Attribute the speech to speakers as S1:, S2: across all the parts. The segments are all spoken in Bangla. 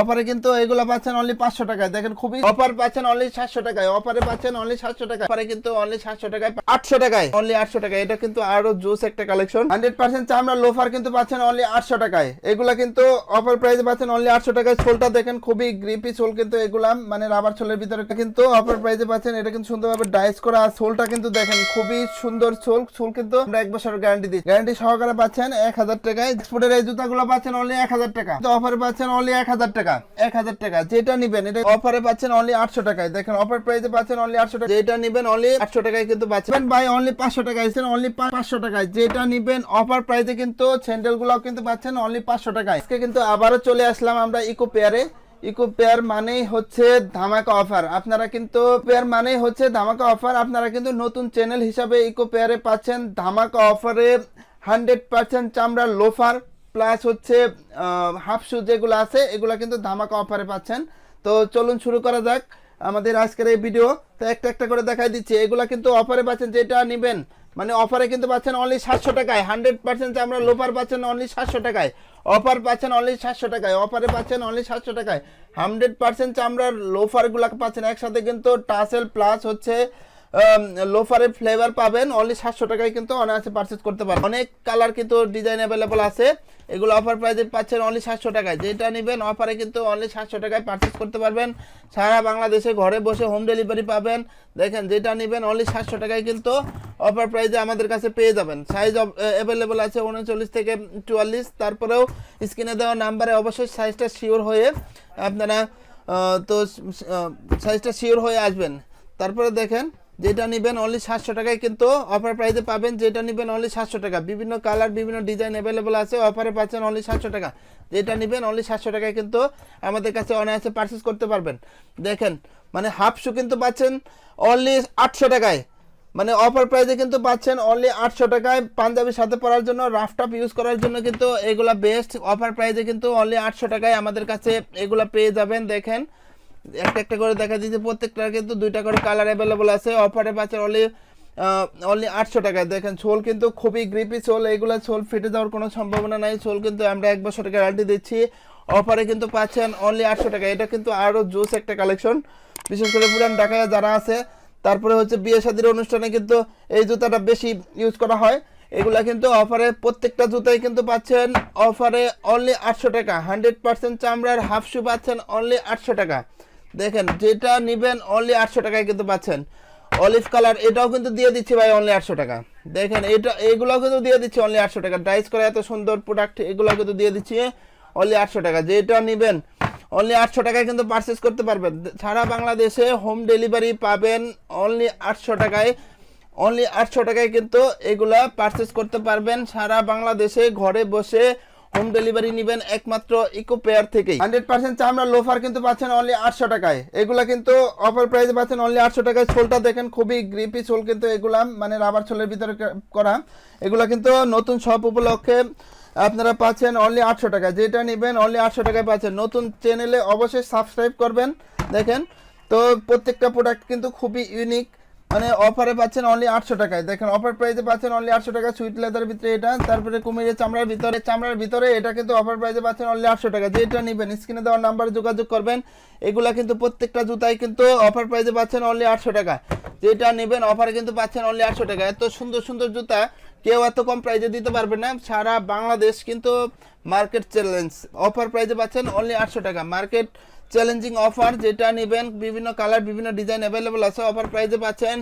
S1: অফারে কিন্তু এগুলো পাচ্ছেন অনলি পাঁচশো টাকায়। দেখেন খুবই অফার পাচ্ছেন অনলি সাতশো টাকায়। অফারে পাচ্ছেন অনলি সাতশো টাকা অফারে কিন্তু অনলি সাতশো টাকায় আটশো টাকায়। অনলি আটশো টাকায়। এটা কিন্তু আরও জুস একটা কালেকশন হান্ড্রেড পার্সেন্ট চামড়া লোফার কিন্তু পাচ্ছেন অনলি আটশো টাকায়। এগুলা কিন্তু অফার প্রাইসে পাচ্ছেন অনলি আটশো টাকায়। সোলটা দেখেন খুবই গ্রিপি সোল কিন্তু এগুলা মানে রাবার সোলের ভিতরে কিন্তু অফার প্রাইসে পাচ্ছেন। এটা কিন্তু সুন্দরভাবে ডাইস করা আর সোলটা কিন্তু দেখেন খুবই সুন্দর সোল। সোল কিন্তু আমরা এক বছর গ্যারান্টি দিই গ্যারান্টি সহকারে পাচ্ছেন এক হাজার টাকায়। এক্সপোর্টের এই জুতাগুলো পাচ্ছেন অনলি এক হাজার টাকা। অফারে পাচ্ছেন অনলি এক হাজার টাকা। এক হাজার টাকা, যেটা নিবেন, এটা অফারে পাচ্ছেন অনলি আটশো টাকায়। দেখেন অফার প্রাইসে পাচ্ছেন অনলি আটশো টাকা, যেটা নিবেন অনলি আটশো টাকায় কিন্তু পাচ্ছেন। অনলি পাঁচশো টাকায় অনলি পাঁচশো টাকায়। যেটা নিবেন অফার প্রাইসে কিন্তু স্যান্ডেলগুলো কিন্তু পাচ্ছেন অনলি পাঁচশো টাকায়। আজকে কিন্তু আবারও চলে আসলাম আমরা ইকো পেয়ারে ইকো পেয়ার মানেই হচ্ছে ধামাকা অফার আপনারা কিন্তু পেয়ার মানেই হচ্ছে ধামাকা অফার আপনারা কিন্তু নতুন চ্যানেল হিসাবে ইকো পেয়ারে পাচ্ছেন ধামাকা অফারে হান্ড্রেড পার্সেন্ট চামড়ার লোফার প্লাস হচ্ছে হাফ শু যেগুলো আছে, এগুলো কিন্তু ধামাকা অফারে পাচ্ছেন। তো চলুন শুরু করা যাক আমাদের আজকের এই ভিডিও তো একটা একটা করে দেখাই দিচ্ছি। এগুলো কিন্তু অফারে পাচ্ছেন, যেটা নেবেন মানে অফারে কিন্তু পাচ্ছেন অনলি সাতশো টাকায়। হান্ড্রেড পার্সেন্ট আমরা লোফার পাচ্ছেন অনলি সাতশো টাকায়। অফার পাচ্ছেন অনলি সাতশো টাকায়। অফারে পাচ্ছেন অনলি সাতশো টাকায়। হান্ড্রেড পার্সেন্ট আমরা লোফারগুলো পাচ্ছেন। একসাথে কিন্তু টাসেল প্লাস হচ্ছে লোফারের ফ্লেভার পাবেন অনলি সাতশো টাকায় কিন্তু অনায়াসে পারচেস করতে পারেন অনেক কালার কিন্তু ডিজাইন অ্যাভেলেবল আছে, এগুলো অফার প্রাইসে পাচ্ছেন অনলি সাতশো টাকায়। যেটা নেবেন অফারে কিন্তু অনলি সাতশো টাকায় পারচেস করতে পারবেন। সারা বাংলাদেশে ঘরে বসে হোম ডেলিভারি পাবেন। দেখেন, যেটা নেবেন অনলি সাতশো টাকায় কিন্তু অফার প্রাইসে আমাদের কাছে পেয়ে যাবেন। সাইজ অ্যাভেলেবল আছে উনচল্লিশ থেকে চুয়াল্লিশ। তারপরেও স্ক্রিনে দেওয়া নাম্বারে অবশ্যই সাইজটা শিওর হয়ে আপনারা তো সাইজটা শিওর হয়ে আসবেন। তারপরে দেখেন যেটা নেবেন অনলি সাতশো টাকায় কিন্তু অফার প্রাইসে পাবেন, যেটা নেবেন অনলি সাতশো টাকা। বিভিন্ন কালার বিভিন্ন ডিজাইন অ্যাভেলেবল আছে অফারে পাচ্ছেন অনলি সাতশো টাকা। যেটা নেবেন অনলি সাতশো টাকায় কিন্তু আমাদের কাছে অনায়াসে পারচেস করতে পারবেন। দেখেন মানে হাফ শু কিন্তু পাচ্ছেন অনলি আটশো টাকায়। মানে অফার প্রাইসে কিন্তু পাচ্ছেন অনলি আটশো টাকায় পাঞ্জাবির সাথে পরার জন্য রাফটাপ ইউজ করার জন্য কিন্তু এগুলা বেস্ট অফার প্রাইসে কিন্তু অনলি আটশো টাকায় আমাদের কাছে এগুলা পেয়ে যাবেন, দেখেন। একটা একটা করে দেখা দিচ্ছে প্রত্যেকটার কিন্তু দুইটা করে কালার অ্যাভেলেবল আছে। অফারে পাচ্ছেন অনলি অনলি আটশো টাকায়। দেখেন, ছোল কিন্তু খুবই গ্রিপি ছোল। এগুলো ছোল ফেটে যাওয়ার কোনো সম্ভাবনা নাই। ছোল কিন্তু আমরা এক বছর গ্যারান্টি দিচ্ছি। অফারে কিন্তু পাচ্ছেন অনলি আটশো টাকা এটা কিন্তু আরও জুস একটা কালেকশন বিশেষ করে পুরান ঢাকায় যারা আছে, তারপরে হচ্ছে বিয়ে শাদির অনুষ্ঠানে কিন্তু এই জুতাটা বেশি ইউজ করা হয়। এগুলা কিন্তু অফারে প্রত্যেকটা জুতাই কিন্তু পাচ্ছেন। অফারে অনলি আটশো টাকা। হান্ড্রেড পার্সেন্ট চামড়ার হাফ শু পাচ্ছেন অনলি আটশো টাকা। দেখেন, যেটা নিবেন অনলি আটশো টাকায় কিন্তু পাচ্ছেন। অলিভ কালার এটাও কিন্তু দিয়ে দিচ্ছি ভাই অনলি আটশো টাকা। দেখেন, এটা, এগুলোও কিন্তু দিয়ে দিচ্ছি অনলি আটশো টাকা। ডাইস করা এত সুন্দর প্রোডাক্ট এগুলো কিন্তু দিয়ে দিচ্ছি অনলি আটশো টাকা। যেটা নেবেন অনলি আটশো টাকায় কিন্তু পারচেস করতে পারবেন। সারা বাংলাদেশে হোম ডেলিভারি পাবেন অনলি আটশো টাকায়। অনলি আটশো টাকায় কিন্তু এগুলা পারচেস করতে পারবেন। সারা বাংলাদেশে ঘরে বসে হোম ডেলিভারি নেবেন একমাত্র ইকো পেয়ার থেকেই। হান্ড্রেড পার্সেন্ট চামড়া লোফার কিন্তু পাচ্ছেন অনলি আটশো টাকায়। এগুলা কিন্তু অফার প্রাইসে পাচ্ছেন অনলি আটশো টাকায়। সোলটা দেখেন খুবই গ্রিপি সোল কিন্তু এগুলা মানে রাবার সোলের ভিতরে করা। এগুলা কিন্তু নতুন সব উপলক্ষে আপনারা পাচ্ছেন অনলি আটশো টাকা যেটা নেবেন অনলি আটশো টাকায় পাচ্ছেন। নতুন চ্যানেলে অবশ্যই সাবস্ক্রাইব করবেন। দেখেন, তো প্রত্যেকটা প্রোডাক্ট কিন্তু খুবই ইউনিক মানে অফারে পাচ্ছেন অনলি আটশো টাকায়। দেখেন অফার প্রাইসে পাচ্ছেন অনলি আটশো টাকা সুইট লেদার ভিতরে এটা, তারপরে কুমিরের চামড়ার ভিতরে চামড়ার ভিতরে এটা কিন্তু অফার প্রাইসে পাচ্ছেন অনলি আটশো টাকা। যেটা নেবেন স্ক্রিনে দেওয়ার নাম্বারে যোগাযোগ করবেন, এগুলা কিন্তু প্রত্যেকটা জুতাই কিন্তু অফার প্রাইসে পাচ্ছেন অনলি আটশো টাকা। যেটা নেবেন অফারে কিন্তু পাচ্ছেন অনলি আটশো টাকা। এত সুন্দর সুন্দর জুতা, কেউ এত কম প্রাইসে দিতে পারবে না। সারা বাংলাদেশ কিন্তু মার্কেট চ্যালেঞ্জ অফার প্রাইসে পাচ্ছেন অনলি আটশো টাকা। মার্কেট চ্যালেঞ্জিং অফার যেটা নেবেন, বিভিন্ন কালার বিভিন্ন ডিজাইন অ্যাভেলেবল আছে অফার প্রাইসে পাচ্ছেন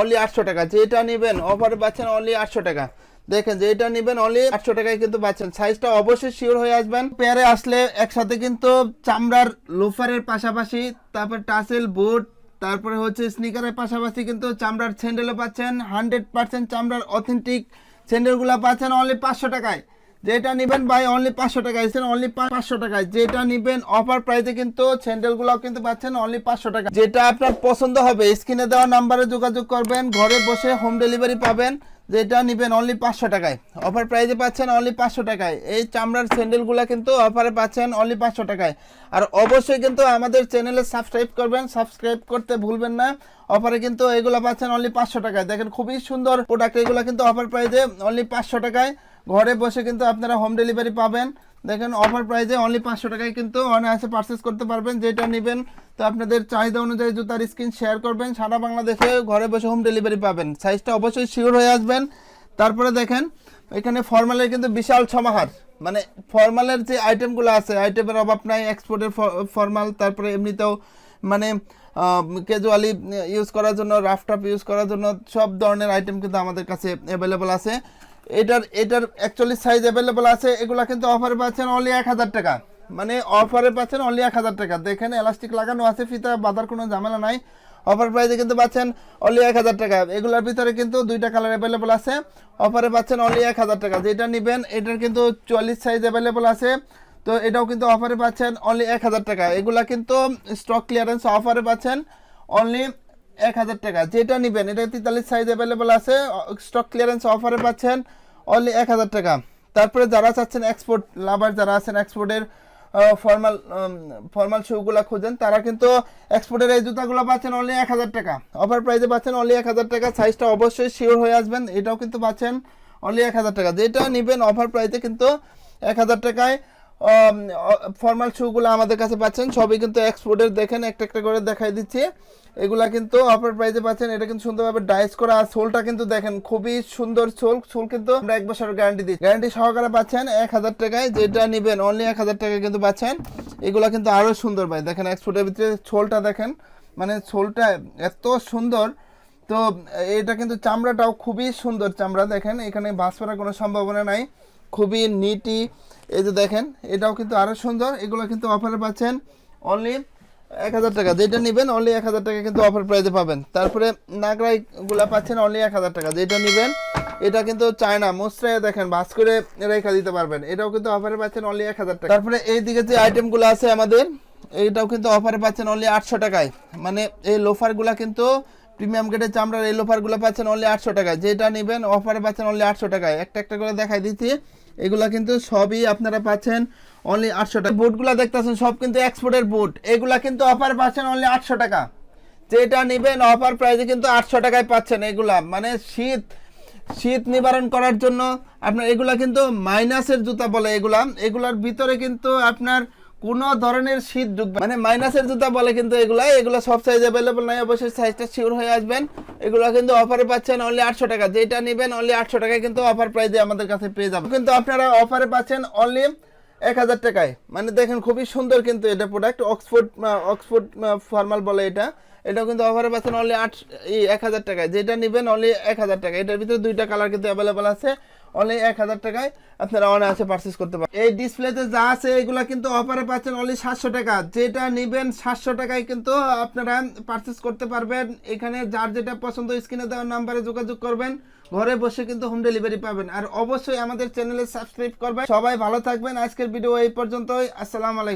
S1: অনলি আটশো টাকা। যেটা নেবেন অফারে পাচ্ছেন অনলি আটশো টাকা। দেখেন, যেটা নেবেন অনলি আটশো টাকায় কিন্তু পাচ্ছেন। সাইজটা অবশ্যই শিওর হয়ে আসবেন। পেয়ারে আসলে একসাথে কিন্তু চামড়ার লোফারের পাশাপাশি, তারপর টাসেল বুট তারপরে হচ্ছে স্নিকারের পাশাপাশি কিন্তু চামড়ার স্যান্ডেলও পাচ্ছেন। হান্ড্রেড পার্সেন্ট চামড়ার অথেন্টিক স্যান্ডেলগুলো পাচ্ছেন অনলি পাঁচশো টাকায়। যেটা নেবেন ভাই অনলি পাঁচশো টাকায় এসেছেন অনলি পাঁচশো টাকায় যেটা নেবেন অফার প্রাইসে কিন্তু স্যান্ডেলগুলো কিন্তু পাচ্ছেন অনলি পাঁচশো টাকা। যেটা আপনার পছন্দ হবে, স্ক্রিনে দেওয়া নাম্বারে যোগাযোগ করবেন, ঘরে বসে হোম ডেলিভারি পাবেন। যেটা নেবেন অনলি পাঁচশো টাকায়। অফার প্রাইসে পাচ্ছেন অনলি পাঁচশো টাকায়। এই চামড়ার স্যান্ডেলগুলো কিন্তু অফারে পাচ্ছেন অনলি পাঁচশো টাকায়। আর অবশ্যই কিন্তু আমাদের চ্যানেলে সাবস্ক্রাইব করবেন। সাবস্ক্রাইব করতে ভুলবেন না। অফারে কিন্তু এগুলো পাচ্ছেন অনলি পাঁচশো টাকায়। দেখেন, খুবই সুন্দর প্রোডাক্ট এগুলো কিন্তু অফার প্রাইসে অনলি পাঁচশো টাকায়। ঘরে বসে কিন্তু আপনারা হোম ডেলিভারি পাবেন। দেখেন অফার প্রাইজে অনলি পাঁচশো টাকায় কিন্তু অনায়াসে পারচেস করতে পারবেন, যেটা নেবেন। তো আপনাদের চাহিদা অনুযায়ী জুতার স্ক্রিন শেয়ার করবেন। সারা বাংলাদেশে ঘরে বসে হোম ডেলিভারি পাবেন। সাইজটা অবশ্যই শিওর হয়ে আসবেন। তারপরে দেখেন, এখানে ফর্মালের কিন্তু বিশাল সমাহার মানে ফর্মালের যে আইটেমগুলো আছে আইটেমের অভাব নাই এক্সপোর্টের ফর্মাল তারপরে এমনিতেও মানে ক্যাজুয়ালি ইউজ করার জন্য রাফটাপ ইউজ করার জন্য সব ধরনের আইটেম কিন্তু আমাদের কাছে অ্যাভেলেবল আছে। এটার এটার অ্যাকচুয়ালি সাইজ অ্যাভেলেবল আছে, এগুলা কিন্তু অফারে পাচ্ছেন অনলি এক হাজার টাকা। মানে অফারে পাচ্ছেন অনলি এক হাজার টাকা। দেখেন এলাস্টিক লাগানো আছে, ফিতা, বাঁধার কোনো ঝামেলা নাই। অফার প্রাইসে কিন্তু পাচ্ছেন অনলি এক হাজার টাকা। এগুলোর ভিতরে কিন্তু দুইটা কালার অ্যাভেলেবল আছে। অফারে পাচ্ছেন অনলি এক হাজার টাকা। যেটা নেবেন, এটার কিন্তু চুয়াল্লিশ সাইজ অ্যাভেলেবল আছে। তো এটাও কিন্তু অফারে পাচ্ছেন অনলি এক হাজার টাকা। এগুলা কিন্তু স্টক ক্লিয়ারেন্স অফারে পাচ্ছেন অনলি এক হাজার টাকা। যেটা নেবেন, এটা তেতাল্লিশ সাইজ অ্যাভেলেবেল আছে স্টক ক্লিয়ারেন্স অফারে পাচ্ছেন অনলি এক হাজার টাকা। তারপরে যারা চাচ্ছেন এক্সপোর্ট লাভার যারা আছেন এক্সপোর্টের ফর্মাল ফর্মাল শুগুলো খুঁজেন, তারা কিন্তু এক্সপোর্টের এই জুতাগুলো পাচ্ছেন অনলি এক হাজার টাকা। অফার প্রাইসে পাচ্ছেন অনলি এক হাজার টাকা সাইজটা অবশ্যই শিওর হয়ে আসবেন, এটাও কিন্তু পাচ্ছেন অনলি এক হাজার টাকা। যেটা নেবেন অফার প্রাইসে কিন্তু এক হাজার টাকায় ফর্মাল শুগুলো আমাদের কাছে পাচ্ছেন। সবই কিন্তু এক্সপোর্টের দেখেন, একটা একটা করে দেখাই দিচ্ছি। এগুলা কিন্তু অফার প্রাইসে পাচ্ছেন। এটা কিন্তু সুন্দরভাবে ডাইস করা। আর সোলটা কিন্তু দেখেন, খুবই সুন্দর সোল। সোল কিন্তু আমরা এক বছরের গ্যারান্টি দিচ্ছি। গ্যারান্টি সহকারে পাচ্ছেন এক হাজার টাকায়। যেটা নেবেন অনলি এক হাজার টাকায় কিন্তু পাচ্ছেন। এগুলা কিন্তু আরও সুন্দর ভাই। দেখেন এক্সপোর্টের ভিতরে সোলটা দেখেন। মানে সোলটা এত সুন্দর। তো এটা কিন্তু চামড়াটাও খুবই সুন্দর চামড়া। দেখেন, এখানে বাস করার কোনো সম্ভাবনা নাই। খুবই নিটি এই যে দেখেন, এটাও কিন্তু আরও সুন্দর। এগুলো কিন্তু অফারে পাচ্ছেন অনলি এক হাজার টাকা। যেটা নেবেন অনলি এক হাজার টাকা কিন্তু অফার প্রাইসে পাবেন। তারপরে নাগরাই গুলা পাচ্ছেন অনলি এক হাজার টাকা। যেটা নেবেন, এটা কিন্তু চায়না মোস্টরাই দেখেন ভাস করে রেখা দিতে পারবেন। এটাও কিন্তু অফারে পাচ্ছেন অনলি এক হাজার টাকা। তারপরে এই দিকে যে আইটেমগুলো আছে আমাদের, এইটাও কিন্তু অফারে পাচ্ছেন অনলি আটশো টাকায়। মানে এই লোফারগুলা কিন্তু প্রিমিয়াম গ্রেডের চামড়ার এই লোফারগুলো পাচ্ছেন অনলি আটশো টাকায়। যেটা নেবেন অফারে পাচ্ছেন অনলি আটশো টাকায়। একটা একটা করে দেখাই দিচ্ছি। এগুলা কিন্তু সবই আপনারা পাচ্ছেন অনলি আটশো টাকা। বুটগুলো দেখতেছেন, সব কিন্তু এক্সপোর্টের বুট। এগুলা কিন্তু অফারে পাচ্ছেন অনলি আটশো টাকা। যেটা নেবেন অফার প্রাইসে কিন্তু আটশো টাকায় পাচ্ছেন এগুলা। মানে শীত শীত নিবারণ করার জন্য আপনার এগুলা কিন্তু মাইনাসের জুতা বলে এগুলা। এগুলার ভিতরে কিন্তু আপনার কোনো ধরনের শীত ঢুকবে মানে মাইনাসের জুতা বলে কিন্তু এগুলা, এগুলো সব সাইজ অ্যাভেলেবল নাই, অবশ্যই সাইজটা শিওর হয়ে আসবেন। এগুলো কিন্তু অফারে পাচ্ছেন অনলি আটশো টাকা। যেটা নেবেন অনলি আটশো টাকায় কিন্তু অফার প্রাইসে আমাদের কাছে পেয়ে যাবেন। কিন্তু আপনারা অফারে পাচ্ছেন অনলি এক হাজার টাকায়। মানে দেখেন খুবই সুন্দর কিন্তু এটা প্রোডাক্ট অক্সফোর্ড অক্সফোর্ড ফর্মাল বলে এটা। এটাও কিন্তু অফারে পাচ্ছেন অনলি আট এক হাজার টাকায়। যেটা নেবেন অনলি এক হাজার টাকা এটার ভিতরে দুইটা কালার কিন্তু অ্যাভেলেবল আছে। অনলি এক হাজার টাকায় আপনারা অনায়াসে পারচেস করতে পারেন এই ডিসপ্লেতে যা আছে, এগুলো কিন্তু অফারে পাচ্ছেন অনলি সাতশো টাকা। যেটা নেবেন সাতশো টাকায় কিন্তু আপনারা পারচেস করতে পারবেন। এখানে যার যেটা পছন্দ স্ক্রিনে দেওয়ার নাম্বারে যোগাযোগ করবেন। ঘরে বসে কিন্তু হোম ডেলিভারি পাবেন। আর অবশ্যই আমাদের চ্যানেলে সাবস্ক্রাইব করবেন। সবাই ভালো থাকবেন। আজকের ভিডিও এই পর্যন্তই। আসসালামু আলাইকুম।